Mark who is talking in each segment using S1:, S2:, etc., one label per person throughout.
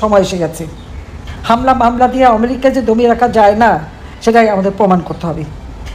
S1: সময় এসে গেছে। হামলা মামলা দিয়ে আমেরিকা যে দমিয়ে রাখা যায় না, সেটাই আমাদের প্রমাণ করতে হবে।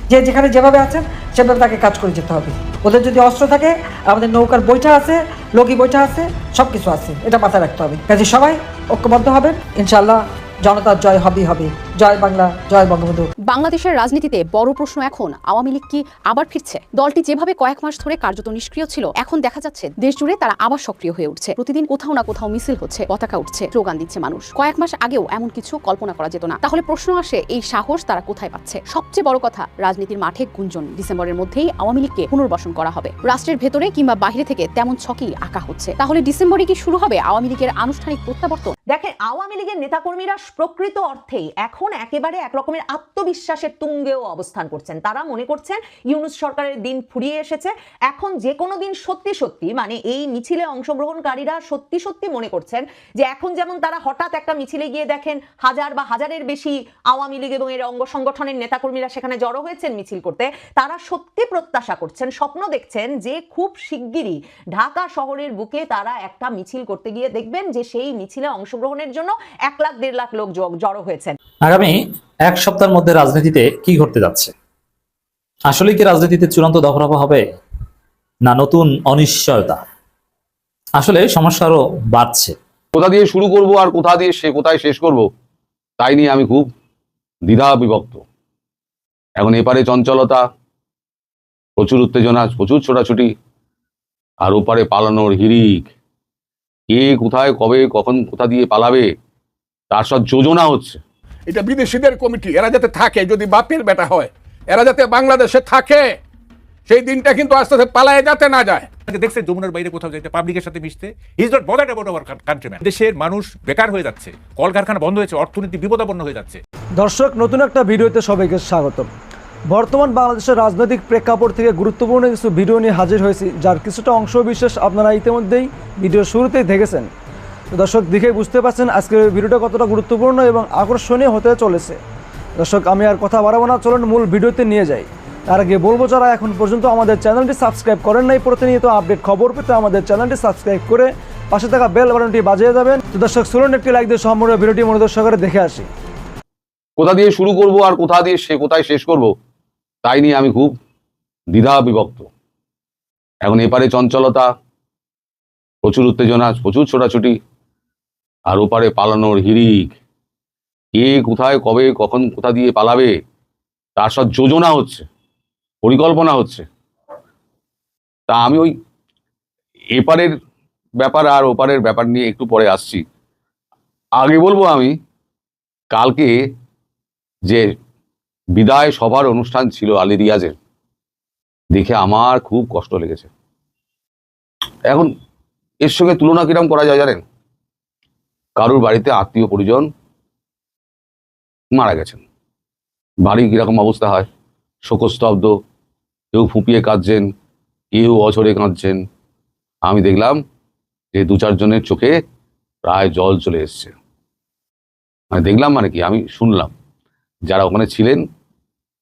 S1: যে যেখানে যেভাবে আছেন সেভাবে তাকে কাজ করে যেতে হবে। ওদের যদি অস্ত্র থাকে, আমাদের নৌকার বৈঠা আছে, লগি বৈঠা আছে সব কিছু আছে। এটা মাথায় রাখতে হবে। কাজে সবাই ঐক্যবদ্ধ হবেন। ইনশাল্লাহ জনতার জয় হবেই হবে জয় বাংলা জয় বঙ্গবন্ধু।
S2: বাংলাদেশের রাজনীতিতে বড় প্রশ্ন এখন আওয়ামী লীগ কি আবার ফিরছে? দলটি যেভাবে কয়েক মাস ধরে কার্যত নিষ্ক্রিয় ছিল এখন দেখা যাচ্ছে দেশ জুড়ে তারা আবার সক্রিয় হয়ে উঠছে। প্রতিদিন কোথাও না কোথাও মিছিল হচ্ছে পতাকা উঠছে স্লোগান দিচ্ছে মানুষ। কয়েক মাস আগেও এমন কিছু কল্পনা করা যেত না। তাহলে প্রশ্ন আসে এই সাহস তারা কোথায় পাচ্ছে? সবচেয়ে বড় কথা রাজনীতির মাঠে গুঞ্জন। ডিসেম্বরের মধ্যেই আওয়ামী লীগকে পুনর্বাসন করা হবে। রাষ্ট্রের ভেতরে কিংবা বাইরে থেকে তেমন ছকি আঁকা হচ্ছে। তাহলে ডিসেম্বরে কি শুরু হবে আওয়ামী লীগের আনুষ্ঠানিক প্রত্যাবর্তন?
S3: দেখেন আওয়ামী লীগের নেতাকর্মীরা প্রকৃত অর্থেই এখন একেবারে এক রকমের আত্মবিশ্বাসের তুঙ্গেও অবস্থান করছেন। তারা মনে করছেন ইউনুস সরকারের দিন ফুরিয়ে এসেছে। এখন যে কোনো দিন সত্যি সত্যি মানে এই মিছিলে অংশগ্রহণকারীরা সত্যি সত্যি মনে করছেন যে এখন যেমন তারা হঠাৎ একটা মিছিলে গিয়ে দেখেন হাজার বা হাজারের বেশি আওয়ামী লীগ এবং এর অঙ্গ সংগঠনের নেতাকর্মীরা সেখানে জড়ো হয়েছেন মিছিল করতে, তারা সত্যি প্রত্যাশা করছেন, স্বপ্ন দেখছেন যে খুব শিগগিরই ঢাকা শহরের বুকে তারা একটা মিছিল করতে গিয়ে দেখবেন যে সেই মিছিলে অংশগ্রহণের জন্য এক লাখ, দেড় লাখ লোক জড়ো হয়েছেন।
S4: আগামী এক সপ্তাহের মধ্যে রাজনীতিতে কি ঘটতে যাচ্ছে? আসলে কি রাজনীতিতে চূড়ান্ত দফরফা হবে? না নতুন অনিশ্চয়তা? আসলে সমস্যা আরও বাড়ছে।
S5: কোথা দিয়ে শুরু করব আর কোথা দিয়ে সে কোথায় শেষ করব, তাই নিয়ে আমি খুব দ্বিধা বিভক্ত। এখন এপারে চঞ্চলতা, প্রচুর উত্তেজনা, প্রচুর ছোটাছুটি, আর ওপারে পালানোর হিরিক কে কোথায়, কবে, কখন, কোথা দিয়ে পালাবে, তার সব যোজনা হচ্ছে।
S6: এটা বিদেশিদের কমিটি এরা যাতে থাকে যদি বাপের বেটা হয় এরা যাতে বাংলাদেশে থাকে সেই দিনটা কিন্তু আস্তে আস্তে পালায় যাতে না যায়।
S7: দেখছে যমুনার বাইরে কোথাও যাইতে পাবলিকের সাথে মিশতে is not bothered about our countryman দেশের মানুষ বেকার হয়ে যাচ্ছে কলকারখানা বন্ধ হয়েছে অর্থনীতি বিপদাপন্ন হয়ে যাচ্ছে।
S8: দর্শক নতুন একটা ভিডিওতে সবাইকে স্বাগতম। বর্তমান বাংলাদেশের রাজনৈতিক প্রেক্ষাপট থেকে গুরুত্বপূর্ণ কিছু ভিডিও নিয়ে হাজির হয়েছি যার কিছুটা অংশ বিশেষ আপনারা ইতিমধ্যেই ভিডিও শুরুতেই দেখেছেন। দর্শক দেখে বুঝতে পারছেন আজকের ভিডিওটা কতটা গুরুত্বপূর্ণ এবং আকর্ষণীয় হতে চলেছে। দর্শক, আমি আর কথা বাড়াবো না, চলুন মূল ভিডিওতে নিয়ে যাই। তার আগে বলব, যারা এখন পর্যন্ত আমাদের চ্যানেলটি সাবস্ক্রাইব করেন নাই, প্রতিনিয়ত আপডেট খবর পেতে আমাদের চ্যানেলটি সাবস্ক্রাইব করে পাশে থাকা বেল বাটনটি বাজিয়ে যাবেন তো দর্শক, চলুন একটি লাইক দিয়ে সম্পূর্ণ ভিডিওটি মনোযোগ সহকারে দেখে আসি।
S5: কোথা দিয়ে শুরু করব আর কোথা দিয়ে সে কোথায় শেষ করব, তাই নিয়ে আমি খুব দ্বিধা বিভক্ত। এখন এপারে চঞ্চলতা, প্রচুর উত্তেজনা, প্রচুর ছোটাছুটি আর ওপারে পালানোর হিরিক কে কোথায়, কবে, কখন, কোথা দিয়ে পালাবে, তার সব যোজনা হচ্ছে, পরিকল্পনা হচ্ছে। তা আমি ওই এপারের ব্যাপার আর ওপারের ব্যাপার নিয়ে একটু পরে আসছি। আগে বলব আমি, কালকে যে বিদায় সভার অনুষ্ঠান ছিল আলী রিয়াজের, দেখে আমার খুব কষ্ট লেগেছে। এখন এর সঙ্গে তুলনা কিরম করা যায় জানেন? কারুর বাড়িতে আত্মীয় পরিজন মারা গেছেন। বাড়ি কীরকম অবস্থা হয়? শোকস্তব্ধ, কেউ ফুপিয়ে কাঁদছেন, কেউ অঝরে কাঁদছেন। আমি দেখলাম যে দু চারজনের চোখে প্রায় জল চলে এসছে। মানে দেখলাম মানে কি? আমি শুনলাম। যারা ওখানে ছিলেন,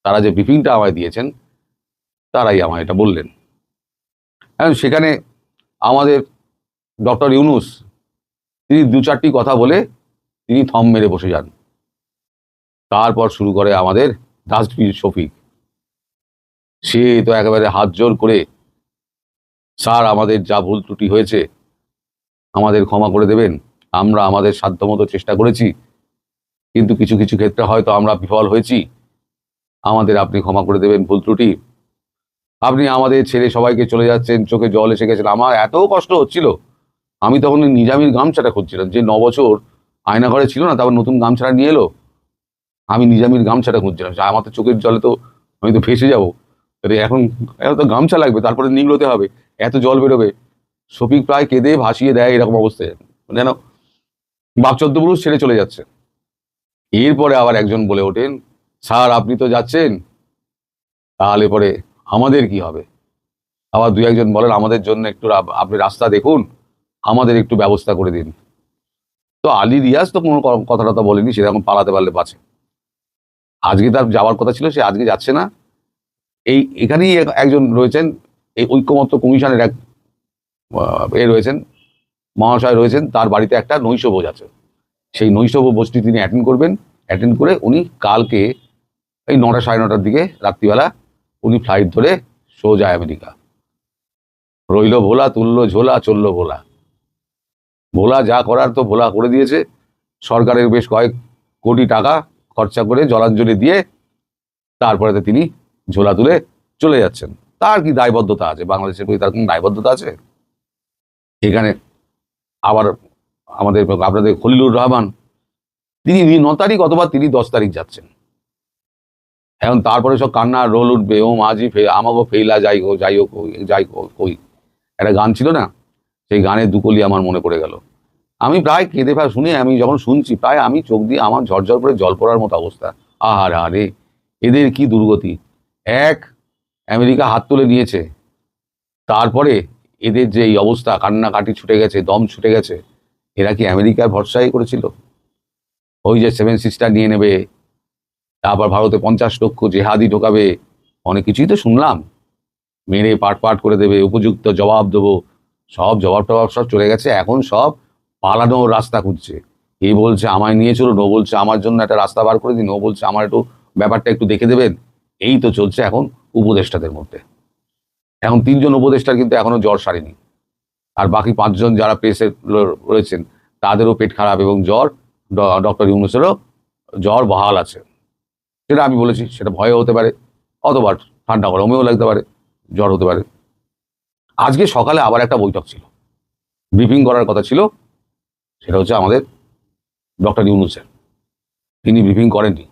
S5: তারা যে ব্রিফিংটা আমায় দিয়েছেন, তারাই আমায় এটা বললেন। এখন সেখানে আমাদের ডক্টর ইউনুস তিনি দু চারটি কথা বলে তিনি থম মেরে বসে যান। তারপর শুরু করে আমাদের ডাস্টবিন শফিক। সে তো একেবারে হাত জোর করে, স্যার, আমাদের যা ভুল ত্রুটি হয়েছে, আমাদের ক্ষমা করে দেবেন। আমরা আমাদের সাধ্যমতো চেষ্টা করেছি, কিন্তু কিছু কিছু ক্ষেত্রে হয়তো আমরা বিফল হয়েছি। আমাদের আপনি ক্ষমা করে দেবেন ভুল ত্রুটি। আপনি আমাদের ছেলে সবাইকে চলে যাচ্ছেন, চোখে জল এসে গেছেন আমার এত কষ্ট হচ্ছিল। আমি তখন ওই নিজামির গামছাটা খুঁজছিলাম, যে ন বছর আয়না ঘরে ছিল না, তারপর নতুন গামছাটা নিয়ে এলো। আমি নিজামির গামছাটা খুঁজছিলাম আমার তো চোখের জলে তো আমি তো ফেসে যাব। এখন এখন তো গামছা লাগবে, তারপরে নিগড়োতে হবে, এত জল বেরোবে। শফিক প্রায় কেঁদে ভাসিয়ে দেয় এরকম অবস্থায়। যেন বাপ চোদ্দ পুরুষ ছেড়ে চলে যাচ্ছে। এরপরে আবার একজন বলে ওঠেন, স্যার, আপনি তো যাচ্ছেন। তাহলে পরে আমাদের কি হবে? আবার দু একজন বলেন, আমাদের জন্য একটু আপনি রাস্তা দেখুন। আমাদের একটু ব্যবস্থা করে দিন। তো আলী রিয়াজ তো কোনো কথা টথা বলেনি সেরকম পালাতে পারলে বাঁচে। আজকে তার যাওয়ার কথা ছিল, সে আজকে যাচ্ছে না। এই এখানেই একজন রয়েছেন, এই ঐক্যমত্য কমিশনের এক এ রয়েছেন, মহাশয় রয়েছেন, তার বাড়িতে একটা নৈশ ভোজ আছে। সেই নৈশব বসটি তিনি অ্যাটেন্ড করবেন। অ্যাটেন্ড করে উনি কালকে এই নটা সাড়ে নটার দিকে রাত্রিবেলা উনি ফ্লাইট ধরে সোজা আমেরিকা। রইল ভোলা, তুললো ঝোলা, চলল ভোলা। ভোলা যা করার তো ভোলা করে দিয়েছে। সরকারের বেশ কয়েক কোটি টাকা খরচা করে জলাঞ্জলি দিয়ে তারপরে তিনি ঝোলা তুলে চলে যাচ্ছেন। তার কি দায়বদ্ধতা আছে? বাংলাদেশের প্রতি তার কোনো দায়বদ্ধতা আছে? এখানে আবার আমাদের আপনাদের খলিলুর রহমান, তিনি ন তারিখ অথবা তিনি দশ তারিখ যাচ্ছেন। এখন তারপরে সব কান্না, রোল উঠবে, ও মাঝি ফে আমাকেও ফেইলা যাই হোক যাই হোক যাই হোক ওই একটা গান ছিল না? সেই গানের দুকলি আমার মনে পড়ে গেল। আমি প্রায় কেঁদে ফেলা শুনে আমি যখন শুনছি, প্রায় আমি চোখ দিয়ে আমার ঝরঝর করে জল পড়ার মতো অবস্থা। আহার, আরে, এদের কি দুর্গতি? এক, আমেরিকা হাত তুলে নিয়েছে। তারপরে এদের যে এই অবস্থা, কান্নাকাটি ছুটে গেছে, দম ছুটে গেছে, এরা কি আমেরিকার ভরসাই করেছিল? ওই যে সেভেন সিস্টার নিয়ে নেবে, তারপর ভারতে পঞ্চাশ লক্ষ জেহাদি ঢোকাবে, অনেক কিছুই তো শুনলাম। মেরে পাট পাট করে দেবে, উপযুক্ত জবাব দেবো সব জবাব টবাব সব চলে গেছে, এখন সব পালানোর রাস্তা খুঁজছে। এ বলছে আমায় নিয়ে চলুন, ও বলছে আমার জন্য একটা রাস্তা বার করে দিন, ও বলছে আমার একটু ব্যাপারটা একটু দেখে দেবেন। এই তো চলছে এখন উপদেষ্টাদের মধ্যে। এখন তিনজন উপদেষ্টার কিন্তু এখনও জ্বর সারেনি। আর বাকি পাঁচজন যারা প্রেসে রয়েছেন, তাদেরও পেট খারাপ এবং জ্বর ডক্টর ইউনুসেরও জ্বর বহাল আছে। সেটা আমি বলেছি, সেটা ভয়ও হতে পারে, অথবা ঠান্ডা গরমেও লাগতে পারে, জ্বর হতে পারে। আজকে সকালে আবার একটা বৈঠক ছিল। ব্রিফিং করার কথা ছিল, সেটা হচ্ছে আমাদের ডক্টর ইউনুসের তিনি ব্রিফিং করেননি।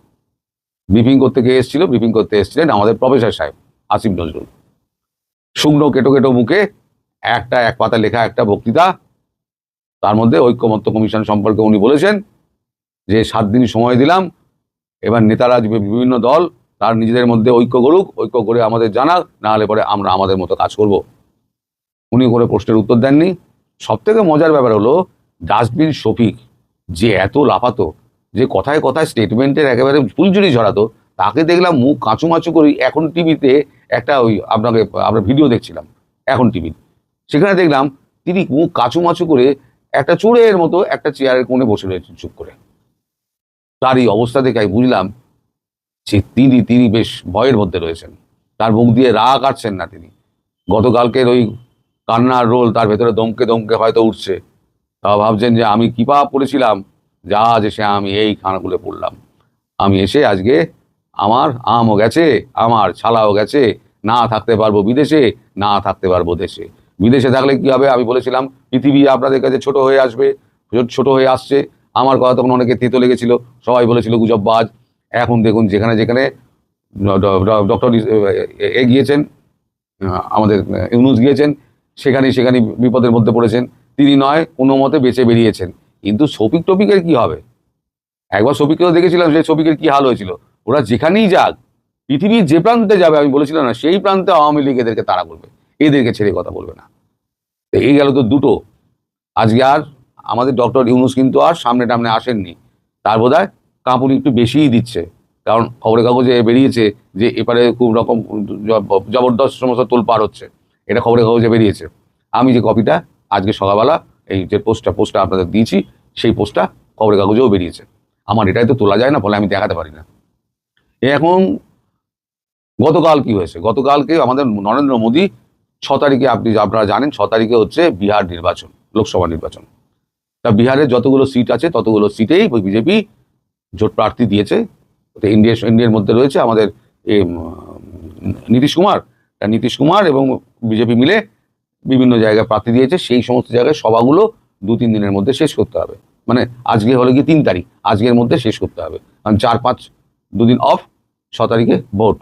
S5: ব্রিফিং করতে গিয়ে এসেছিল? ব্রিফিং করতে এসেছিলেন আমাদের প্রফেসর সাহেব, আসিফ নজরুল। শুকনো কেটো কেটো মুখে একটা এক পাতা লেখা একটা বক্তৃতা, তার মধ্যে ঐক্যমত্য কমিশন সম্পর্কে উনি বলেছেন যে সাত দিন সময় দিলাম, এবার নেতারা বিভিন্ন দল, তার নিজেদের মধ্যে ঐক্য করুক, ঐক্য করে আমাদের জানাক, না হলে পরে আমরা আমাদের মতো কাজ করব। উনি করে প্রশ্নের উত্তর দেননি। সব থেকে মজার ব্যাপার হলো, ডাস্টবিন শফিক যে এত লাফাতো, যে কথায় কথায় স্টেটমেন্টের একেবারে ফুলঝুরি ঝরাতো, তাকে দেখলাম মুখ কাঁচুমাচু করে এখন টিভিতে একটা ওই আপনাকে, আমরা ভিডিও দেখছিলাম, এখন টিভি। সেখানে দেখলাম তিনি মুখ কাঁচুমাচু করে একটা চোরের মতো একটা চেয়ারের কোণে বসে রয়েছেন চুপ করে। তার এই অবস্থা দেখে বুঝলাম যে তিনি তিনি বেশ ভয়ের মধ্যে রয়েছেন। তার মুখ দিয়ে রাগ কাটছেন না তিনি। গতকালকের ওই কান্নার রোল তার ভেতরে দমকে দমকে হয়তো উঠছে। তা ভাবছেন যে আমি কি পাপ করেছিলাম? যা আজ এসে আমি এই খানাগুলো পড়লাম। আমি এসে আজকে আমার আমও গেছে, আমার ছালাও গেছে, না থাকতে পারব বিদেশে, না থাকতে পারব দেশে। বিদেশে থাকলে কি হবে? আমি বলেছিলাম, পৃথিবী আপনাদের কাছে ছোট হয়ে আসবে, ছোট হয়ে আসছে। আমার কথা তখন অনেকে তেতো লেগেছিল, সবাই বলেছিল, গুজববাজ। এখন দেখুন, যেখানে যেখানে ডক্টর, এ গিয়েছেন আমাদের ইউনুস গিয়েছেন সেখানে সেখানে বিপদের মধ্যে পড়েছেন। তিনি নয় কোনো মতে বেঁচে বেরিয়েছেন। কিন্তু শফিক টপিকের কি হবে? একবার শফিককেও দেখেছিলাম, সেই শফিকের কি হাল হয়েছিল? ওরা যেখানেই যাক, পৃথিবীর যে প্রান্তে যাবে, আমি বলেছিলাম না, সেই প্রান্তে আওয়ামী লীগ এদেরকে তাড়া করবে। এদেরকে ছেড়ে কথা বলবে না। তো এই গেল তো দুটো। আজকে আর আমাদের ডক্টর ইউনুস কিন্তু আর সামনে টামনে আসেননি। তার বোধ হয় কাঁপুনি একটু বেশিই দিচ্ছে। কারণ খবরের কাগজে বেরিয়েছে যে এপারে খুব রকম জবরদস্ত সমস্ত তোল পার হচ্ছে। এটা খবরের কাগজে বেরিয়েছে। আমি যে কপিটা আজকে সকালবেলা এই যে পোস্টটা পোস্টটা আপনাদের দিয়েছি, সেই পোস্টটা খবরের কাগজেও বেরিয়েছে। আমার এটাই তো তোলা যায় না, ফলে আমি দেখাতে পারি না। এখন গতকাল কি হয়েছে? গতকালকে আমাদের নরেন্দ্র মোদী ছ তারিখে আপনি আপনারা জানেন, ছ তারিখে হচ্ছে বিহার নির্বাচন, লোকসভা নির্বাচন। তা বিহারে যতগুলো সিট আছে, ততগুলো সিটেই বিজেপি জোট প্রার্থী দিয়েছে। ইন্ডিয়া ইন্ডিয়ার মধ্যে রয়েছে আমাদের নীতিশ কুমার। নীতিশ কুমার এবং বিজেপি মিলে বিভিন্ন জায়গায় প্রার্থী দিয়েছে, সেই সমস্ত জায়গায় সভাগুলো দু তিন দিনের মধ্যে শেষ করতে হবে। মানে আজকে হলো কি তিন তারিখ, আজকের মধ্যে শেষ করতে হবে। কারণ চার পাঁচ দুদিন অফ ছ তারিখে ভোট।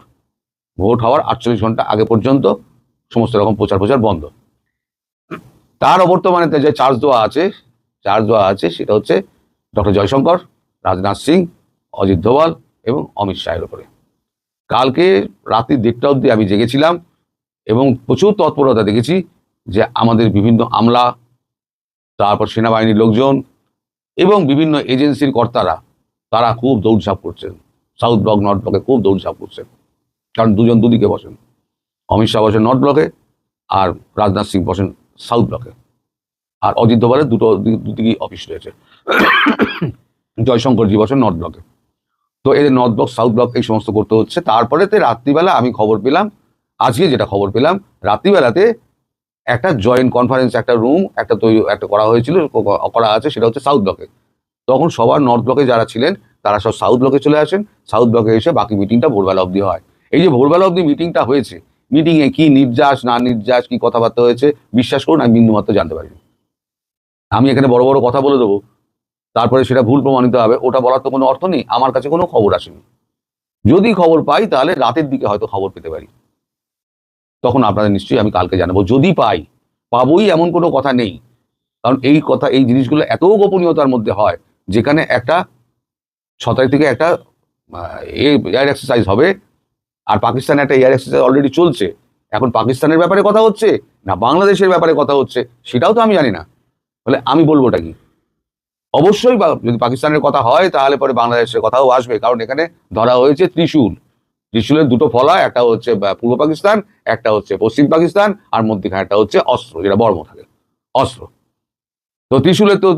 S5: ভোট হওয়ার আটচল্লিশ ঘণ্টা আগে পর্যন্ত সমস্ত রকম প্রচার প্রচার বন্ধ। তার অবর্তমানে যে চার্জ দেওয়া আছে, চার্জ দেওয়া আছে, সেটা হচ্ছে ডক্টর জয়শঙ্কর, রাজনাথ সিং, অজিত দোভাল এবং অমিত শাহের উপরে। কালকে রাত্রি দেড়টা অবধি আমি জেগেছিলাম এবং প্রচুর তৎপরতা দেখেছি যে আমাদের বিভিন্ন আমলা, তারপর সেনাবাহিনীর লোকজন এবং বিভিন্ন এজেন্সির কর্তারা, তারা খুব দৌড়ঝাঁপ করছেন। সাউথ ব্লক, নর্থ ব্লকে খুব দৌড়ঝাঁপ করছেন। কারণ দুজন দুদিকে বসেন। অমিত শাহ বসেন নর্থ ব্লকে আর রাজনাথ সিং বসেন সাউথ ব্লকে। আর অজিত দোভালের দুটো দুদিকেই অফিস রয়েছে। জয়শঙ্করজি বসেন নর্থ ব্লকে। তো এদের নর্থ ব্লক, সাউথ ব্লক এই সমস্ত করতে হচ্ছে। তারপরে তো রাত্রিবেলা আমি খবর পেলাম, আজকে যেটা খবর পেলাম, রাত্রিবেলাতে একটা জয়েন্ট কনফারেন্স একটা রুম একটা তৈরি, একটা করা হয়েছিল, করা আছে, সেটা হচ্ছে সাউথ ব্লকে তখন সবার নর্থ ব্লকে যারা ছিলেন, তারা সব সাউথ ব্লকে চলে আসেন। সাউথ ব্লকে এসে বাকি মিটিংটা ভোরবেলা অবধি হয়। এই যে ভোরবেলা অবধি মিটিংটা হয়েছে মিটিংয়ে কি নির্যাস, না নির্যাস, কি কথাবার্তা হয়েছে, বিশ্বাস করুন, আমি বিন্দুমাত্র জানতে পারিনি। আমি এখানে বড় বড় কথা বলে দেবো। তারপরে সেটা ভুল প্রমাণিত হবে, ওটা বলার তো কোনো অর্থ নেই, আমার কাছে কোনো খবর আসেনি। যদি খবর পাই, তাহলে রাতের দিকে হয়তো খবর পেতে পারি। তখন আপনাদের নিশ্চয়ই আমি কালকে জানাব। যদি পাই, পাবোই এমন কোনো কথা নেই। কারণ এই কথা, এই জিনিসগুলো এত গোপনীয়তার মধ্যে হয়, যেখানে একটা ছ তারিখ থেকে একটা এয়ার এক্সারসাইজ হবে, আর পাকিস্তানে একটা এয়ার এক্সারসাইজ অলরেডি চলছে। এখন পাকিস্তানের ব্যাপারে কথা হচ্ছে, না বাংলাদেশের ব্যাপারে কথা হচ্ছে, সেটাও তো আমি জানি না। তাহলে আমি বলবোটা কি? অবশ্যই যদি পাকিস্তানের কথা হয়, তাহলে পরে বাংলাদেশের কথাও আসবে, কারণ এখানে ধরা হয়েছে ত্রিশূল। ত্রিশূলের দুটো ফলা একটা হচ্ছে পূর্ব পাকিস্তান, একটা হচ্ছে পশ্চিম পাকিস্তান, আর মধ্যখানে একটা হচ্ছে অস্ত্র, যেটা বর্ম থাকে, অস্ত্র। তো ত্রিশূলের তো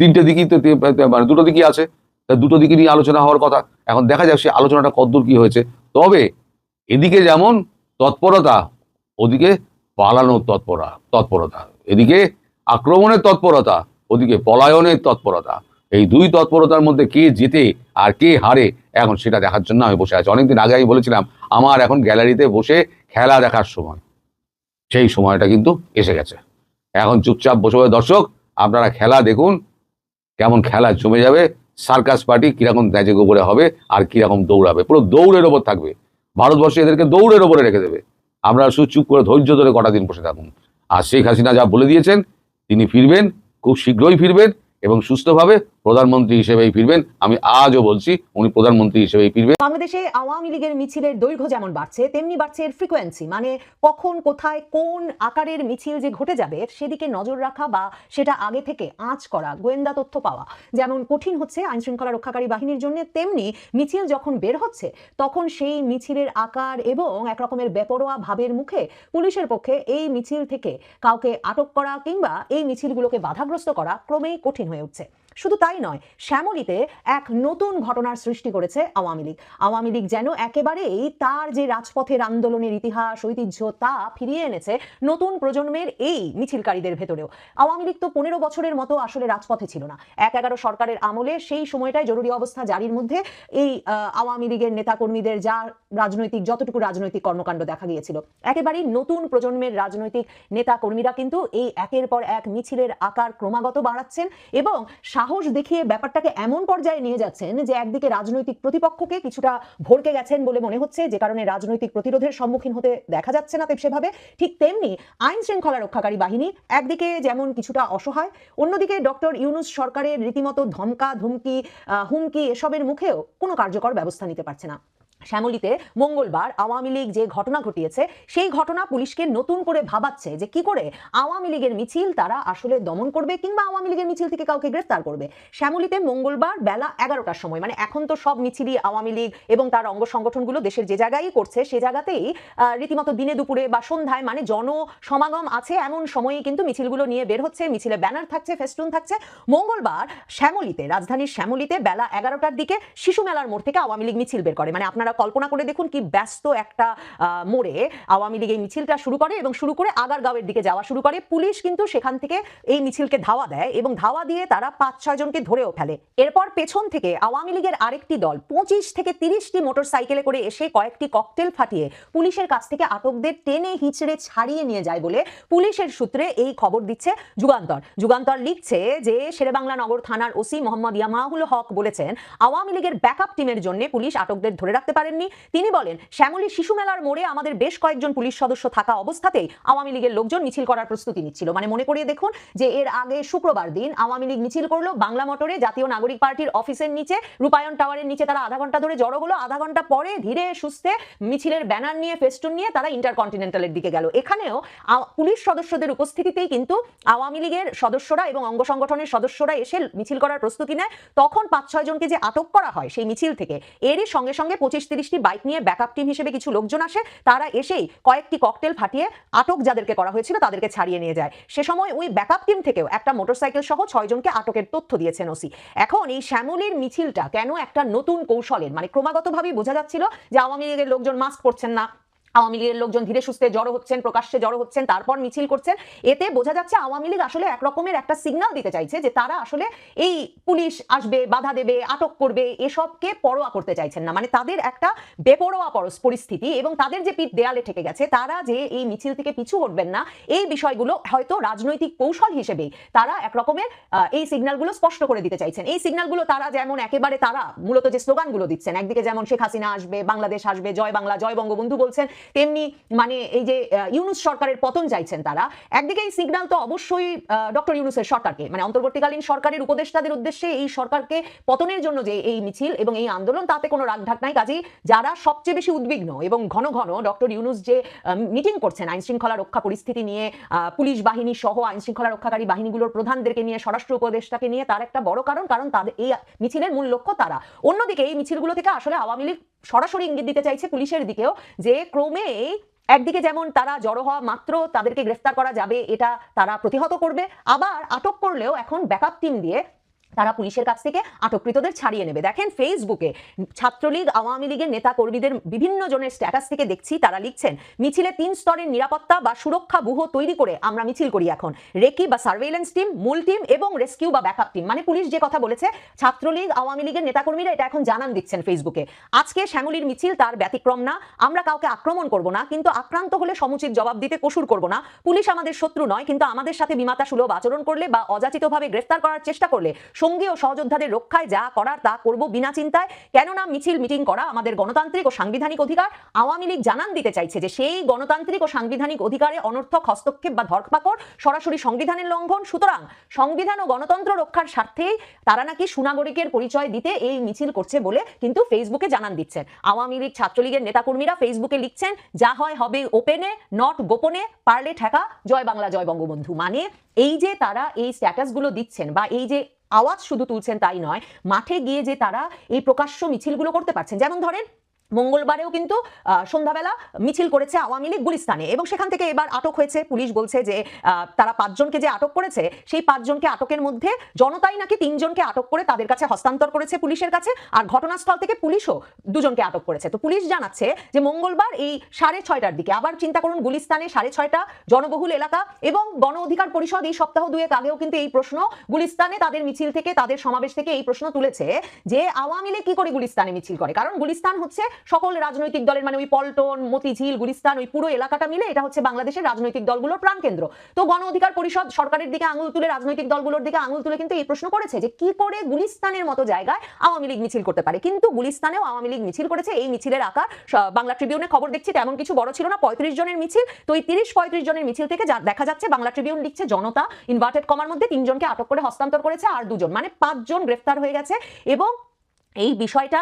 S5: তিনটে দিকই তো মানে দুটো দিকই আছে, তা দুটো দিকে নিয়ে আলোচনা হওয়ার কথা। এখন দেখা যাক সে আলোচনাটা কতদূর কি হয়েছে। তবে এদিকে যেমন তৎপরতা, ওদিকে পালানোর তৎপরা, তৎপরতা, এদিকে আক্রমণের তৎপরতা, ওদিকে পলায়নের তৎপরতা। এই দুই তৎপরতার মধ্যে কে জেতে আর কে হারে এখন সেটা দেখার জন্য আমি বসে আছি। অনেকদিন আগে আমি বলেছিলাম, আমার এখন গ্যালারিতে বসে খেলা দেখার সময়। সেই সময়টা কিন্তু এসে গেছে। এখন চুপচাপ বসে দর্শক, আপনারা খেলা দেখুন, কেমন খেলা জমে যাবে, সার্কাস পার্টি কীরকম ন্যাজে গোবরে হবে আর কীরকম দৌড়াবে। পুরো দৌড়ের ওপর থাকবে। ভারতবর্ষে এদেরকে দৌড়ের ওপরে রেখে দেবে। আপনারা শুধু চুপ করে ধৈর্য ধরে কটা দিন বসে থাকুন। আর শেখ হাসিনা যা বলে দিয়েছেন, তিনি ফিরবেন, খুব শীঘ্রই ফিরবেন। এবং সুস্থভাবে প্রধানমন্ত্রী হিসেবেই ফিরবেন। আমি আজও বলছি, উনি প্রধানমন্ত্রী হিসেবেই ফিরবেন।
S3: বাংলাদেশে আওয়ামী লীগের মিছিলের দৈর্ঘ্য যেমন বাড়ছে, তেমনি বাড়ছে এর ফ্রিকোয়েন্সি মানে কখন, কোথায়, কোন আকারের মিছিল যে ঘটে যাবে, সেদিকে নজর রাখা বা সেটা আগে থেকে আঁচ করা, গোয়েন্দা তথ্য পাওয়া। যেমন কঠিন হচ্ছে আইন শৃঙ্খলা রক্ষাকারী বাহিনীর জন্য, তেমনি মিছিল যখন বের হচ্ছে, তখন সেই মিছিলের আকার এবং একরকমের বেপরোয়া ভাবের মুখে পুলিশের পক্ষে এই মিছিল থেকে কাউকে আটক করা কিংবা এই মিছিলগুলোকে বাধাগ্রস্ত করা ক্রমেই কঠিন হয়ে উঠছে শুধু তাই নয়, শ্যামলীতে এক নতুন ঘটনার সৃষ্টি করেছে আওয়ামী লীগ। আওয়ামী লীগ যেন একেবারেই তার যে রাজপথের আন্দোলনের ইতিহাস, ঐতিহ্য, তা ফিরিয়ে এনেছে নতুন প্রজন্মের এই মিছিলকারীদের ভেতরেও। আওয়ামী লীগ তো পনেরো বছরের মতো আসলে রাজপথে ছিল না। এক এগারো সরকারের আমলে সেই সময়টায় জরুরি অবস্থা জারির মধ্যে এই আওয়ামী লীগের নেতাকর্মীদের যা রাজনৈতিক, যতটুকু রাজনৈতিক কর্মকাণ্ড দেখা গিয়েছিল, একেবারেই নতুন প্রজন্মের রাজনৈতিক নেতাকর্মীরা কিন্তু এই একের পর এক মিছিলের আকার ক্রমাগত বাড়াচ্ছেন এবং সাহস দেখিয়ে ব্যাপারটাকে এমন পর্যায়ে নিয়ে যাচ্ছেন যে একদিকে রাজনৈতিক প্রতিপক্ষকে কিছুটা ভরকে গেছেন বলে মনে হচ্ছে, যে কারণে রাজনৈতিক প্রতিরোধের সম্মুখীন হতে দেখা যাচ্ছে না সেভাবে। ঠিক তেমনি আইন শৃঙ্খলা রক্ষাকারী বাহিনী একদিকে যেমন কিছুটা অসহায়, অন্যদিকে ডক্টর ইউনুস সরকারের রীতিমতো ধমকা, ধমকি হুমকি এসবের মুখেও কোনো কার্যকর ব্যবস্থা নিতে পারছে না। শ্যামলীতে মঙ্গলবার আওয়ামী লীগ যে ঘটনা ঘটিয়েছে, সেই ঘটনা পুলিশকে নতুন করে ভাবাচ্ছে যে কি করে আওয়ামী লীগের মিছিল তারা আসলে দমন করবে কিংবা আওয়ামী লীগের মিছিল থেকে কাউকে গ্রেফতার করবে। শ্যামলীতে মঙ্গলবার বেলা এগারোটার সময় মানে এখন তো সব মিছিলই আওয়ামী লীগ এবং তার অঙ্গ সংগঠনগুলো দেশের যে জায়গায় করছে, সে জায়গাতেই রীতিমতো দিনে দুপুরে বা সন্ধ্যায় মানে জন সমাগম আছে এমন সময়ে কিন্তু মিছিলগুলো নিয়ে বের হচ্ছে, মিছিলে ব্যানার থাকছে, ফেস্টুন থাকছে। মঙ্গলবার শ্যামলীতে, রাজধানীর শ্যামলীতে বেলা এগারোটার দিকে শিশু মেলার মোড় থেকে আওয়ামী লীগ মিছিল বের করে মানে আপনারা কল্পনা করে দেখুন কি ব্যস্ত একটা মোড়ে আওয়ামী লীগ এই মিছিলটা শুরু করে এবং শুরু করে আগারগাঁওয়ের দিকে যাওয়া শুরু করে। পুলিশ কিন্তু সেখান থেকে এই মিছিলকে ধাওয়া দেয় এবং ধাওয়া দিয়ে তারা পাঁচ, ছয় জনকে ধরেও ফেলে এরপর পেছন থেকে আওয়ামী লীগের আরেকটি দল পঁচিশ থেকে তিরিশটি মোটর সাইকেলে করে এসে কয়েকটি ককটেল ফাটিয়ে পুলিশের কাছ থেকে আটকদের টেনে হিচড়ে ছাড়িয়ে নিয়ে যায় বলে পুলিশের সূত্রে এই খবর দিচ্ছে যুগান্তর। যুগান্তর লিখছে যে শেরেবাংলা নগর থানার ওসি মোহাম্মদ ইয়ামাহুল হক বলেছেন, আওয়ামী লীগের ব্যাকআপ টিমের জন্য পুলিশ আটকদের ধরে রাখতে পারেননি। তিনি বলেন, শ্যামলী শিশু মেলার মোড়ে আমাদের বেশ কয়েকজন পুলিশ সদস্য থাকা অবস্থাতেই আওয়ামী লীগের লোকজন মিছিল করার প্রস্তুতি নিচ্ছিল। মানে মনে করিয়ে দেখুন যে এর আগে শুক্রবার দিন আওয়ামী লীগ মিছিল করল বাংলা মোটরে জাতীয় নাগরিক পার্টির অফিসের নিচে, রূপায়ণ টাওয়ারের নিচে তারা আধা ঘণ্টা ধরে জড়ো হলো। আধা ঘণ্টা পরে ধীরে সুস্থে মিছিলের ব্যানার নিয়ে, ফেস্টুন নিয়ে তারা ইন্টারকন্টিনেন্টালের দিকে গেল। এখানেও পুলিশ সদস্যদের উপস্থিতিতেই কিন্তু আওয়ামী লীগের সদস্যরা এবং অঙ্গ সংগঠনের সদস্যরা এসে মিছিল করার প্রস্তুতি নেয়। তখন পাঁচ ছয় জনকে যে আটক করা হয় সেই মিছিল থেকে, এরই সঙ্গে সঙ্গে পঁচিশ তিরিশটি বাইক নিয়ে ব্যাকআপ টিম হিসেবে কিছু লোকজন আসে। তারা এসেই কয়েকটি ককটেল ফাটিয়ে আটক যাদেরকে করা হয়েছিল তাদেরকে ছাড়িয়ে নিয়ে যায়। সে সময় ওই ব্যাকআপ টিম থেকেও একটা মোটরসাইকেল সহ ছয়জনকে আটকের তথ্য দিয়েছেন ওসি। এখন এই শ্যামলের মিছিলটা কেন একটা নতুন কৌশলের মানে ক্রমাগতভাবেই বোঝা যাচ্ছিল যে আওয়ামী লীগের লোকজন মাস্ক পরছেন না আওয়ামী লীগের লোকজন ধীরে সুস্থে জড়ো হচ্ছেন, প্রকাশ্যে জড়ো হচ্ছেন, তারপর মিছিল করছেন। এতে বোঝা যাচ্ছে আওয়ামী লীগ আসলে একরকমের একটা সিগন্যাল দিতে চাইছে যে তারা আসলে এই পুলিশ আসবে, বাধা দেবে, আটক করবে, এসবকে পরোয়া করতে চাইছেন না। মানে তাদের একটা বেপরোয়া পরস- পরিস্থিতি এবং তাদের যে পিঠ দেয়ালে ঠেকে গেছে, তারা যে এই মিছিল থেকে পিছু হটবেন না, এই বিষয়গুলো হয়তো রাজনৈতিক কৌশল হিসেবে তারা একরকমের এই সিগনালগুলো স্পষ্ট করে দিতে চাইছেন। এই সিগন্যালগুলো তারা যেমন একেবারে তারা মূলত যে স্লোগানগুলো দিচ্ছেন, একদিকে যেমন শেখ হাসিনা আসবে, বাংলাদেশ আসবে, জয় বাংলা, জয় বঙ্গবন্ধু বলছেন তেমনি মানে এই যে ইউনুস সরকারের পতন চাইছেন তারা, একদিকে এই সিগন্যাল তো অবশ্যই ডক্টর ইউনুসের সরকারকে মানে অন্তর্বর্তীকালীন সরকারের উপদেষ্টাদের উদ্দেশ্যে এই সরকারকে পতনের জন্য যে এই মিছিল এবং এই আন্দোলন, তাতে কোনো রাগঢাক নাই। কাজেই যারা সবচেয়ে বেশি উদ্বিগ্ন এবং ঘন ঘন ডক্টর ইউনুস যে মিটিং করছেন আইন শৃঙ্খলা রক্ষা পরিস্থিতি নিয়ে পুলিশ বাহিনী সহ আইন শৃঙ্খলা রক্ষাকারী বাহিনীগুলোর প্রধানদেরকে নিয়ে, স্বরাষ্ট্র উপদেষ্টাকে নিয়ে, তার একটা বড় কারণ কারণ তাদের এই মিছিলের মূল লক্ষ্য তারা। অন্যদিকে এই মিছিলগুলো থেকে আসলে আওয়ামী লীগ সরাসরি ইঙ্গিত দিতে চাইছে পুলিশের দিকেও যে ক্রমে একদিকে যেমন তারা জড়ো হওয়া মাত্র তাদেরকে গ্রেফতার করা যাবে, এটা তারা প্রতিহত করবে। আবার আটক করলেও এখন ব্যাকআপ টিম দিয়ে তারা পুলিশের কাছ থেকে আটককৃতদের ছাড়িয়ে নেবে। দেখেন ফেসবুকে ছাত্রলীগ, আওয়ামী লীগের নেতা কর্মীদের বিভিন্ন জনের স্ট্যাটাস থেকে দেখছি, তারা লিখছেন, মিছিলে তিন স্তরের নিরাপত্তা বা সুরক্ষা ব্যুহ তৈরি করে আমরা মিছিল করি এখন। রেকি বা সার্ভেলেন্স টিম মূল টিম এবং রেস্কিউ বা ব্যাকআপ টিম মানে পুলিশ যে কথা বলেছে, ছাত্রলীগ, আওয়ামী লীগের নেতাকর্মীরা এটা এখন জানান দিচ্ছেন ফেসবুকে আজকে শ্যামলীর মিছিল তার ব্যতিক্রম না, আমরা কাউকে আক্রমণ করব না, কিন্তু আক্রান্ত হলে সমুচিত জবাব দিতে কসুর করব না। পুলিশ আমাদের শত্রু নয়, কিন্তু আমাদের সাথে বিমাতা সুলভ আচরণ করলে বা অযাচিতভাবে গ্রেফতার করার চেষ্টা করলে সঙ্গী ও সহযোদ্ধাদের রক্ষায় যা করার তা করব বিনা চিন্তায়। কেননা মিছিল, মিটিং করা আমাদের গণতান্ত্রিক ও সাংবিধানিক অধিকার। আওয়ামী লীগ জানান দিতে চাইছে যে সেই গণতান্ত্রিক ও সাংবিধানিক অধিকারে অনর্থক হস্তক্ষেপ বা ধরপাকড় সরাসরি সংবিধানের লঙ্ঘন। সুতরাং সংবিধান ও গণতন্ত্র রক্ষার স্বার্থেই তারা নাকি সুনাগরিকের পরিচয় দিতে এই মিছিল করছে বলে কিন্তু ফেসবুকে জানান দিচ্ছেন। আওয়ামী লীগ ছাত্রলীগের নেতাকর্মীরা ফেসবুকে লিখছেন, যা হয় হবে ওপেনে, নট গোপনে, পারলে ঠেকা। জয় বাংলা, জয় বঙ্গবন্ধু। মানে এই যে তারা এই স্ট্যাটাসগুলো দিচ্ছেন বা এই যে আওয়াজ শুধু তুলছেন তাই নয়, মাঠে গিয়ে যে তারা এই প্রকাশ্য মিছিলগুলো করতে পারছেন। যেমন ধরেন মঙ্গলবারেও কিন্তু সন্ধ্যাবেলা মিছিল করেছে আওয়ামী লীগ গুলিস্তানে এবং সেখান থেকে এবার আটক হয়েছে। পুলিশ বলছে যে তারা পাঁচজনকে যে আটক করেছে, সেই পাঁচজনকে আটকের মধ্যে জনতাই নাকি তিনজনকে আটক করে তাদের কাছে হস্তান্তর করেছে পুলিশের কাছে আর ঘটনাস্থল থেকে পুলিশও দুজনকে আটক করেছে। তো পুলিশ জানাচ্ছে যে, মঙ্গলবার এই সাড়ে ছয়টার দিকে, আবার চিন্তা করুন গুলিস্তানে সাড়ে ছয়টা, জনবহুল এলাকা এবং গণ অধিকার পরিষদ এই সপ্তাহ দুয়েক আগেও কিন্তু এই প্রশ্ন গুলিস্তানে তাদের মিছিল থেকে, তাদের সমাবেশ থেকে এই প্রশ্ন তুলেছে যে, আওয়ামী লীগ কি করে গুলিস্তানে মিছিল করে? কারণ গুলিস্তান হচ্ছে সকল রাজনৈতিক দলের মানে ওই পল্টন, মতিঝিল, গুলিস্তান, ওই পুরো এলাকাটা মিলে এটা হচ্ছে বাংলাদেশের রাজনৈতিক দলগুলোর প্রাণকেন্দ্র তো গণ অধিকার পরিষদ সরকারের দিকে আঙুল তুলে, রাজনৈতিক দলগুলোর দিকে আঙুল তুলে কিন্তু এই প্রশ্ন করেছে যে কি করে গুলিস্তানের মতো জায়গায় আওয়ামী লীগ মিছিল করতে পারে। কিন্তু গুলিস্তানেও আওয়ামী লীগ মিছিল করেছে, এই মিছিলের আকার বাংলা ট্রিবিউনে খবর দেখছি তেমন কিছু বড় ছিল না, পঁয়ত্রিশ জনের মিছিল। তো এই তিরিশ, পঁয়ত্রিশ জনের মিছিল থেকে যা দেখা যাচ্ছে, বাংলা ট্রিবিউন লিখছে জনতা ইনভার্টেড কমার মধ্যে তিনজনকে আটক করে হস্তান্তর করেছে আর দুজন মানে পাঁচজন গ্রেফতার হয়ে গেছে এবং এই বিষয়টা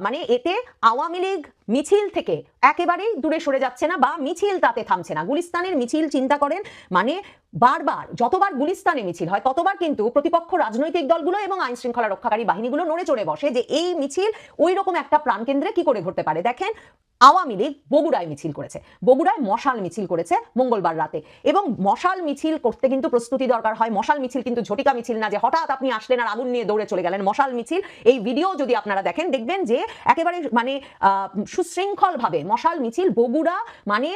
S3: মানে এতে আওয়ামী লীগ মিছিল থেকে একেবারেই দূরে সরে যাচ্ছে না বা মিছিল তাতে থামছে না। গুলিস্তানের মিছিল চিন্তা করেন মানে বারবার, যতবার গুলিস্তানে মিছিল হয়, ততবার কিন্তু প্রতিপক্ষ রাজনৈতিক দলগুলো এবং আইন শৃঙ্খলা রক্ষাকারী বাহিনীগুলো নড়ে চড়ে বসে যে এই মিছিল ওই রকম একটা প্রাণকেন্দ্রে কি করে ঘটতে পারে। দেখেন, আওয়ামী লীগ বগুড়ায় মিছিল করেছে। বগুড়ায় মশাল মিছিল করেছে মঙ্গলবার রাতে। এবং মশাল মিছিল করতে কিন্তু প্রস্তুতি দরকার হয়। মশাল মিছিল কিন্তু ঝটিকা মিছিল না যে হঠাৎ আপনি আসলেন আর আগুন নিয়ে দৌড়ে চলে গেলেন। মশাল মিছিল, এই ভিডিও যদি আপনারা দেখেন, দেখবেন যে একেবারে মানে সুশৃঙ্খলভাবে মশাল মিছিল, বগুড়া মানে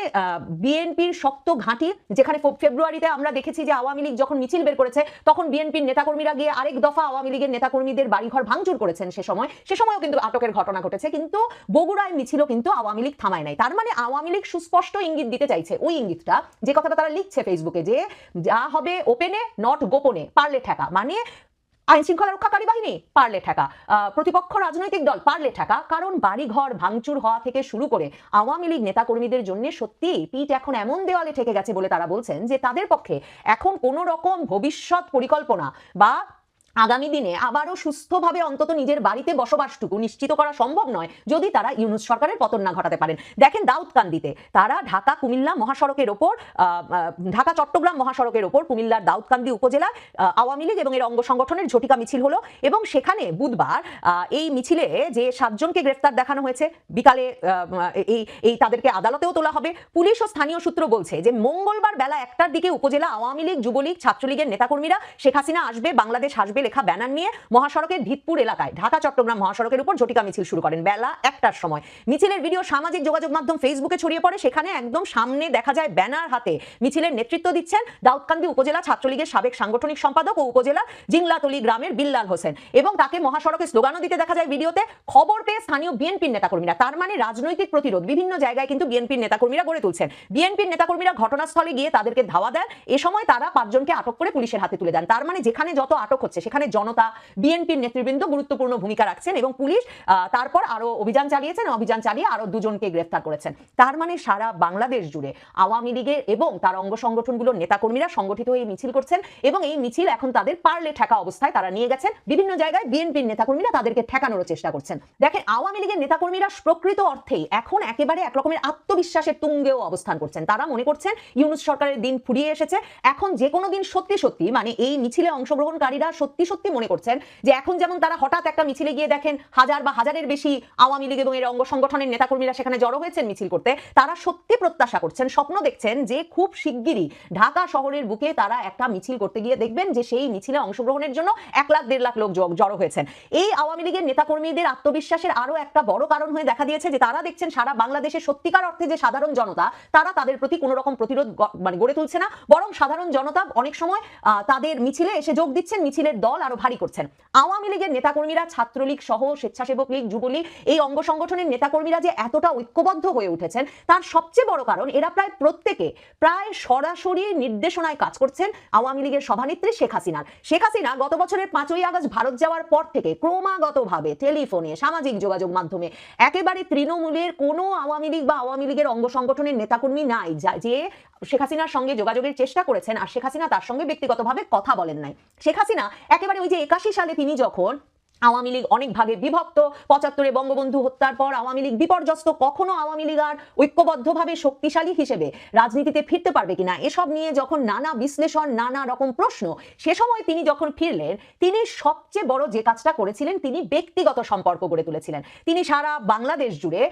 S3: বিএনপির শক্ত ঘাঁটি, যেখানে ফেব্রুয়ারিতে আমরা দেখেছি যে আওয়ামী লীগ যখন মিছিল বের করেছে, তখন বিএনপির নেতাকর্মীরা গিয়ে আরেক দফা আওয়ামী লীগের নেতাকর্মীদের বাড়িঘর ভাঙচুর করেছেন সে সময়। সে সময়ও কিন্তু আটকের ঘটনা ঘটেছে, কিন্তু বগুড়ায় মিছিলও কিন্তু আওয়ামী লীগ থামায় নাই। তার মানে আওয়ামী লীগ সুস্পষ্ট ইঙ্গিত দিতে চাইছে। ওই ইঙ্গিতটা, যে কথাটা তারা লিখছে ফেসবুকে, যে যা হবে ওপেনে নট গোপনে, পারলে ঠেকা। মানে আইন শৃঙ্খলা রক্ষাকারী বাহিনী? পারলে ঠেকা। প্রতিপক্ষ রাজনৈতিক দল, পারলে ঠেকা। কারণ বাড়ি ঘর ভাঙচুর হওয়া থেকে শুরু করে আওয়ামী লীগ নেতাকর্মীদের জন্য সত্যি পিঠ এখন এমন দেওয়ালে ঠেকে গেছে বলে তারা বলছেন যে তাদের পক্ষে এখন কোনো রকম ভবিষ্যৎ পরিকল্পনা বা আগামী দিনে আবারও সুস্থভাবে অন্তত নিজের বাড়িতে বসবাসটুকু নিশ্চিত করা সম্ভব নয়, যদি তারা ইউনুস সরকারের পতন না ঘটাতে পারেন। দেখেন দাউদকান্দিতে, তারা ঢাকা, কুমিল্লা মহাসড়কের ওপর ঢাকা, চট্টগ্রাম মহাসড়কের ওপর কুমিল্লার দাউদকান্দি উপজেলা আওয়ামী লীগ এবং এর অঙ্গ সংগঠনের ঝটিকা মিছিল হলো এবং সেখানে বুধবার এই মিছিলে যে সাতজনকে গ্রেফতার দেখানো হয়েছে, বিকালে এই এই তাদেরকে আদালতেও তোলা হবে। পুলিশ ও স্থানীয় সূত্র বলছে যে মঙ্গলবার বেলা একটার দিকে উপজেলা আওয়ামী লীগ, যুবলীগ, ছাত্রলীগের নেতাকর্মীরা শেখ হাসিনা আসবে, বাংলাদেশ আসবে লেখা ব্যানার নিয়ে মহাসড়কের ভিতপুর এলাকায় ঢাকা, চট্টগ্রাম মহাসড়কের উপর ঝটিকা মিছিল শুরু করেন বেলা একটার সময়। মিছিলের ভিডিও সামাজিক যোগাযোগ মাধ্যম ফেসবুকে ছড়িয়ে পড়ে, সেখানে একদম সামনে দেখা যায় ব্যানার হাতে মিছিলের নেতৃত্ব দিচ্ছেন দাউদকান্দি উপজেলা ছাত্রলীগের সাবেক সাংগঠনিক সম্পাদক ও উপজেলা জিংলাতলি গ্রামের বিল্লাল হোসেন এবং তাকে মহাসড়কে স্লোগানও দিতে দেখা যায় ভিডিওতে, খবর পেয়ে স্থানীয় বিএনপির নেতাকর্মীরা, তার মানে রাজনৈতিক প্রতিরোধ, বিভিন্ন জায়গায় কিন্তু বিএনপির নেতাকর্মীরা গড়ে তুলছেন। বিএনপির নেতাকর্মীরা ঘটনাস্থলে গিয়ে তাদেরকে ধাওয়া দেন, এ সময় তারা পাঁচজনকে আটক করে পুলিশের হাতে তুলে দেন। তার মানে যেখানে যত আটক হচ্ছে, সেখানে জনতা, বিএনপির নেতৃবৃন্দ গুরুত্বপূর্ণ ভূমিকা রাখছেন এবং পুলিশ তারপর আরও অভিযান চালিয়েছেন, অভিযান চালিয়ে আরও দুজনকে গ্রেফতার করেছেন। তার মানে সারা বাংলাদেশ জুড়ে আওয়ামী লীগের এবং তার অঙ্গ সংগঠনগুলোর নেতাকর্মীরা সংগঠিত হয়ে মিছিল করছেন এবং এই মিছিল এখন তাদের পারলে ঠেকা অবস্থায় তারা নিয়ে গেছেন। বিভিন্ন জায়গায় বিএনপির নেতাকর্মীরা তাদেরকে ঠেকানোর চেষ্টা করছেন। দেখেন, আওয়ামী লীগের নেতাকর্মীরা প্রকৃত অর্থেই এখন একেবারে একরকমের আত্মবিশ্বাসের তুঙ্গেও অবস্থান করছেন। তারা মনে করছেন ইউনুস সরকারের দিন ফুরিয়ে এসেছে। এখন যে কোনো দিন সত্যি সত্যি মানে এই মিছিলে অংশগ্রহণকারীরা সত্যি সত্যি মনে করছেন যে এখন যেমন তারা হঠাৎ একটা মিছিলে গিয়ে দেখেন হাজার বা হাজারের বেশি আওয়ামী লীগ এবং এর অঙ্গ সংগঠনের নেতাকর্মীরা সেখানে জড়ো হয়েছেন মিছিল করতে, তারা সত্যি প্রত্যাশা করছেন, স্বপ্ন দেখছেন যে খুব শিগগিরই ঢাকা শহরের বুকে তারা একটা মিছিল করতে গিয়ে দেখবেন যে সেই মিছিলে অংশগ্রহণের জন্য এক লাখ দেড় লাখ লোক জড়ো হয়েছেন। এই আওয়ামী লীগের নেতাকর্মীদের আত্মবিশ্বাসের আরও একটা বড় কারণ হয়ে দেখা দিয়েছে যে তারা দেখছেন সারা বাংলাদেশের সত্যিকার অর্থে যে সাধারণ জনতা, তারা তাদের প্রতি কোনো রকম প্রতিরোধ মানে গড়ে তুলছে না, বরং সাধারণ জনতা অনেক সময় তাদের মিছিলে এসে যোগ দিচ্ছেন, মিছিলের দল আরও ভারী করছেন। আওয়ামী লীগের নেতাকর্মীরা, ছাত্রলীগ সহ স্বেচ্ছাসেবক লীগ, যুবলীগ এই অঙ্গ সংগঠনের নেতাকর্মীরা যে এতটা ঐক্যবদ্ধ হয়ে উঠেছেন, তার সবচেয়ে বড় কারণ এরা প্রায় প্রত্যেকে প্রায় সরাসরি নির্দেশনায় কাজ করছেন আওয়ামী লীগের সভানেত্রী শেখ হাসিনার। শেখ হাসিনা গত বছরের পাঁচই আগস্ট ভারত যাওয়ার পর থেকে ক্রমাগতভাবে টেলিফোনে, সামাজিক যোগাযোগ মাধ্যমে একেবারে তৃণমূলের কোনো আওয়ামী লীগ বা আওয়ামী লীগের অঙ্গ সংগঠনের নেতাকর্মী নাই, যে শেখ হাসিনার সঙ্গে যোগাযোগের চেষ্টা করেছেন আর শেখ হাসিনা তার সঙ্গে ব্যক্তিগতভাবে কথা বলেন নাই। শেখ হাসিনা একেবারে ওই যে একাশি সালে তিনি যখন আওয়ামী লীগ অনেক ভাগে বিভক্ত। পঁচাত্তরে বঙ্গবন্ধু হত্যার পর আওয়ামী লীগ বিপর্যস্ত, কখনো আওয়ামী লীগ আর ঐক্যবদ্ধভাবে শক্তিশালী হিসেবে রাজনীতিতে ফিরতে পারবে কিনা, এসব নিয়ে যখন নানা বিশ্লেষণ, নানা রকম প্রশ্ন, সে সময় তিনি যখন ফিরলেন, তিনি সবচেয়ে বড় যে কাজটা করেছিলেন, তিনি ব্যক্তিগত সম্পর্ক গড়ে তুলেছিলেন। তিনি সারা বাংলাদেশ জুড়ে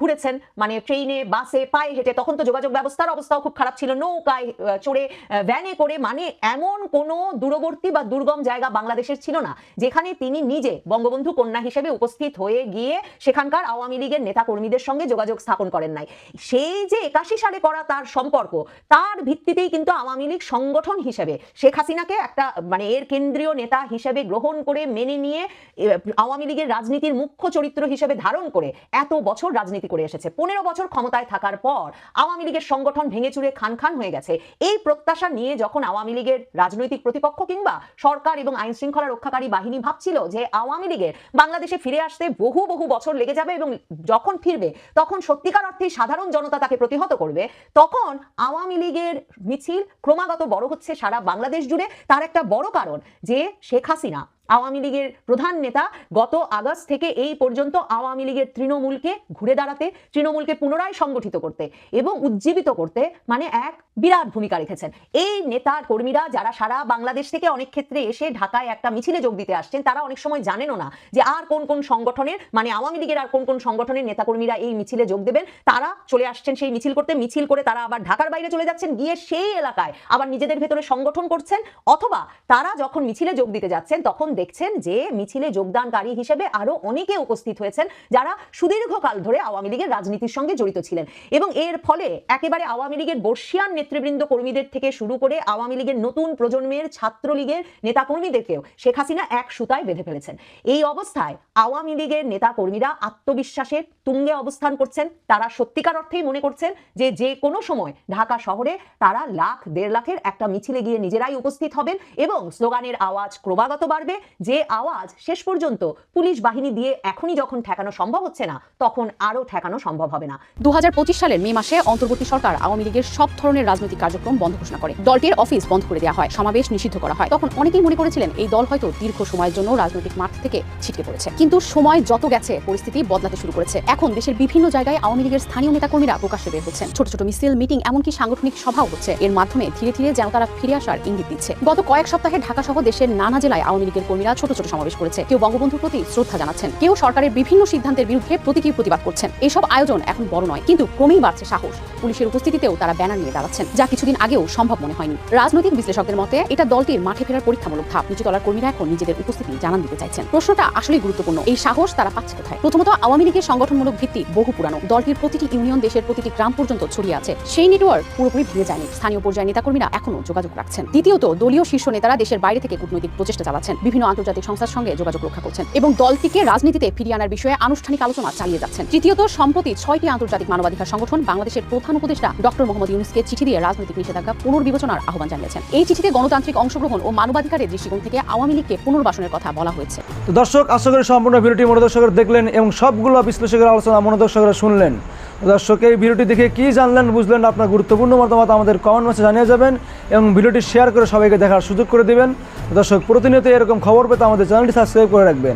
S3: ঘুরেছেন মানে ট্রেনে, বাসে, পায়ে হেঁটে, তখন তো যোগাযোগ ব্যবস্থার অবস্থাও খুব খারাপ ছিল, নৌকায় চড়ে ভ্যানে করে মানে এমন কোনো দূরবর্তী বা দুর্গম জায়গা বাংলাদেশের ছিল না, যেখানে তিনি নিজে বঙ্গবন্ধু কন্যা হিসেবে উপস্থিত হয়ে গিয়ে সেখানকার আওয়ামী লীগের নেতা কর্মীদের সঙ্গে যোগাযোগ স্থাপন করেন নাই। সেই যে একাশি সালে করা তার সম্পর্ক, তার ভিত্তিতেই কিন্তু আওয়ামী লীগ সংগঠন হিসেবে শেখ হাসিনাকে একটা মানে এর কেন্দ্রীয় নেতা হিসেবে গ্রহণ করে মেনে নিয়ে আওয়ামী লীগের রাজনীতির মুখ্য চরিত্র হিসেবে ধারণ করে এত বছর রাজনীতি করে এসেছে। পনেরো বছর ক্ষমতায় থাকার পর আওয়ামী লীগের সংগঠন ভেঙে চুরে খান খান হয়ে গেছে। এই প্রত্যাশা নিয়ে যখন আওয়ামী লীগের রাজনৈতিক প্রতিপক্ষ কিংবা সরকার এবং আইন শৃঙ্খলা রক্ষাকারী বাহিনী ভাবছিল যে আওয়ামী লীগের বাংলাদেশে ফিরে আসতে বহু বহু বছর লেগে যাবে এবং যখন ফিরবে, তখন সত্যিকার অর্থে সাধারণ জনতা তাকে প্রতিহত করবে, তখন আওয়ামী লীগের মিছিল ক্রমাগত বড় হচ্ছে সারা বাংলাদেশ জুড়ে। তার একটা বড় কারণ যে শেখ হাসিনা আওয়ামী লীগের প্রধান নেতা গত আগস্ট থেকে এই পর্যন্ত আওয়ামী লীগের তৃণমূলকে ঘুরে দাঁড়াতে, তৃণমূলকে পুনরায় সংগঠিত করতে এবং উজ্জীবিত করতে মানে এক বিরাট ভূমিকা রেখেছেন। এই নেতা কর্মীরা যারা সারা বাংলাদেশ থেকে অনেক ক্ষেত্রে এসে ঢাকায় একটা মিছিলে যোগ দিতে আসছেন, তারা অনেক সময় জানেনও না যে আর কোন কোন সংগঠনের মানে আওয়ামী লীগের আর কোন কোন সংগঠনের নেতাকর্মীরা এই মিছিলে যোগ দেবেন। তারা চলে আসছেন সেই মিছিল করতে, মিছিল করে তারা আবার ঢাকার বাইরে চলে যাচ্ছেন, গিয়ে সেই এলাকায় আবার নিজেদের ভেতরে সংগঠন করছেন। অথবা তারা যখন মিছিলে যোগ দিতে যাচ্ছেন, তখন দেখছেন যে মিছিলে যোগদানকারী হিসেবে আরও অনেকে উপস্থিত হয়েছেন যারা সুদীর্ঘকাল ধরে আওয়ামী লীগের রাজনীতির সঙ্গে জড়িত ছিলেন। এবং এর ফলে একেবারে আওয়ামী লীগের বর্ষিয়ান নেতৃবৃন্দ কর্মীদের থেকে শুরু করে আওয়ামী লীগের নতুন প্রজন্মের ছাত্রলীগের নেতাকর্মীদেরকেও শেখ হাসিনা এক সুতায় বেঁধে ফেলেছেন। এই অবস্থায় আওয়ামী লীগের নেতাকর্মীরা আত্মবিশ্বাসের তুঙ্গে অবস্থান করছেন, তারা সত্যিকার অর্থেই মনে করছেন যে যে কোনো সময় ঢাকা শহরে তারা লাখ, দেড় লাখের একটা মিছিলে গিয়ে নিজেরাই উপস্থিত হবেন এবং স্লোগানের আওয়াজ ক্রমাগত বাড়বে। যে আওয়াজ শেষ পর্যন্ত পুলিশ বাহিনী দিয়ে এখনই যখন ঠেকানো সম্ভব হচ্ছে না, তখন আরও ঠেকানো সম্ভব হবে না।
S2: দু হাজার পঁচিশ সালের মে মাসে অন্তর্বর্তী সরকার আওয়ামী লীগের সব ধরনের রাজনৈতিক কার্যক্রম বন্ধ ঘোষণা করে। দলটির অফিস বন্ধ করে দেওয়া হয়, সমাবেশ নিষিদ্ধ করা হয়। তখন অনেকেই মনে করেছিলেন এই দল হয়তো দীর্ঘ সময়ের জন্য রাজনৈতিক মাঠ থেকে ছিটকে পড়েছে। কিন্তু সময় যত গেছে, পরিস্থিতি বদলাতে শুরু করেছে। এখন দেশের বিভিন্ন জায়গায় আওয়ামী লীগের স্থানীয় নেতাকর্মীরা প্রকাশ্যে বের হচ্ছেন। ছোট ছোট মিছিল, মিটিং, এমনকি সাংগঠনিক সভাও হচ্ছে। এর মাধ্যমে ধীরে ধীরে যেন তারা ফিরে আসার ইঙ্গিত দিচ্ছে। গত কয়েক সপ্তাহে ঢাকা সহ দেশের নানা জেলায় আওয়ামী লীগের কর্মীরা ছোট ছোট সমাবেশ করেছে। কেউ বঙ্গবন্ধুর প্রতি শ্রদ্ধা জানাচ্ছেন। কেউ সরকারের বিভিন্ন সিদ্ধান্তের বিরুদ্ধে প্রতীকী প্রতিবাদ করছেন। এসব আয়োজন এখন বড় নয়, কিন্তু ক্রমেই বাড়ছে সাহস। পুলিশের উপস্থিতিতেও তারা ব্যানার নিয়ে দাঁড়াচ্ছেন, যা কিছুদিন আগেও সম্ভব মনে হয়নি। রাজনৈতিক বিশ্লেষকদের মতে, এটা দলটির মাঠে ফেরার পরীক্ষামূলক ধাপ। নিচু তলার কর্মীরা এখন নিজেদের উপস্থিতি জানান দিতে চাইছেন। প্রশ্নটা আসলেই গুরুত্বপূর্ণ। এই সাহস তারা পাচ্ছে কোথায়? প্রথমত, আওয়ামী লীগের সংগঠনমূলক ভিত্তি বহু পুরানো। দলটির প্রতিটি ইউনিয়ন দেশের প্রতিটি গ্রাম পর্যন্ত ছড়িয়ে আছে। সেই নেটওয়ার্ক পুরোপুরি ভেঙে যায়নি। স্থানীয় পর্যায়ে নেতাকর্মীরা এখনও যোগাযোগ রাখছেন। দ্বিতীয়ত, দলীয় শীর্ষ নেতারা দেশের বাইরে থেকে কূটনৈতিক প্রচেষ্টা চালাচ্ছেন। বিভিন্ন আন্তর্জাতিক সংস্থার সঙ্গে যোগাযোগ রক্ষা করছেন এবং দলটিকে রাজনীতিতে ফিরিয়ে আনার বিষয়ে আনুষ্ঠানিক আলোচনা চালিয়ে যাচ্ছেন। তৃতীয়ত, সম্প্রতি ছয়টি আন্তর্জাতিক মানবাধিকার সংগঠন বাংলাদেশের প্রধান উপদেষ্টা ডক্টর মোহাম্মদ ইউনুসকে চিঠি দিয়ে রাজনৈতিক নিষেধাজ্ঞা পুনর্বিবেচনার আহ্বান জানিয়েছেন। এই চিঠিতে গণতান্ত্রিক অংশগ্রহণ ও মানবাধিকারের দৃষ্টিকোণ থেকে আওয়ামী লীগকে পুনর্বাসনের কথা বলা হয়েছে।
S8: দর্শক আশা করি সম্পূর্ণ ভিডিওটি মনোদর্শকরা দেখলেন এবং সবগুলো বিশ্লেষকের আলোচনা মনোদর্শকরা শুনলেন। দর্শক এই ভিডিওটি দেখে কি জানলেন, বুঝলেন আপনার গুরুত্বপূর্ণ মতামত আমাদের কমেন্ট মাসে জানিয়ে যাবেন এবং ভিডিওটি শেয়ার করে সবাইকে দেখার সুযোগ করে দেবেন। দর্শক, প্রতিনিয়ত এরকম খবর পেতে আমাদের চ্যানেলটি সাবস্ক্রাইব করে রাখবেন।